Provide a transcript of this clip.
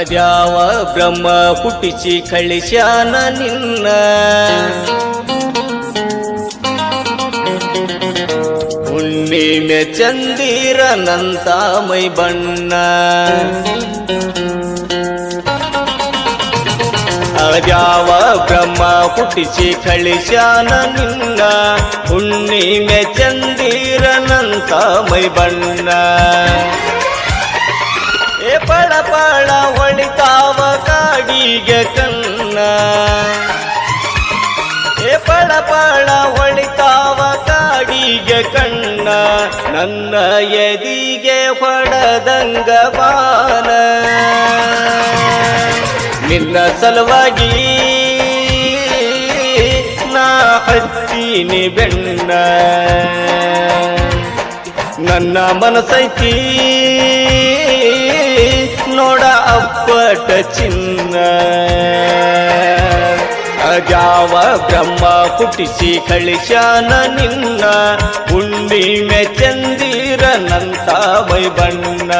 ಅದ್ಯಾವ ಬ್ರಹ್ಮ ಹುಟ್ಟಿಸಿ ಕಳಿಸ್ಯಾನ ನಿನ್ನ? ಹುಣ್ಣಿಮೆ ಚಂದಿರನಂತ ಮೈ ಬಣ್ಣ. ಅದ್ಯಾವ ಬ್ರಹ್ಮ ಹುಟ್ಟಿಸಿ ಕಳಿಸ್ಯಾನ ನಿನ್ನ? ಹುಣ್ಣಿಮೆ ಚಂದಿರನಂತ ಮೈ ಬಣ್ಣ. ಏ ಪಳ ಪಳ ಕಾಡಿಗೆ ಕನ್ನ. ಏ ಪಳ ಪಳ ಹೊಳಿತಾವ ಕಾಡಿಗೆ ಕಣ್ಣ. ನನ್ನ ಎದಿಗೆ ಹೊಡದಂಗ ಬಾನ. ನಿನ್ನ ಸಲುವಾಗಿ ನಾ ಹಚ್ಚಿನಿ ಬೆಣ್ಣ. ನನ್ನ ಮನಸೈತಿ ನೋಡ ಅಪ್ಪಟ ಚಿನ್ನ. ಅಜಾವ ಬ್ರಹ್ಮ ಪುಟಿಸಿ ಕಳಿಶಾನ ನಿನ್ನ. ಹುಣ್ಣಿಮೆ ಚಂದಿರನಂತ ಮೈ ಬಣ್ಣ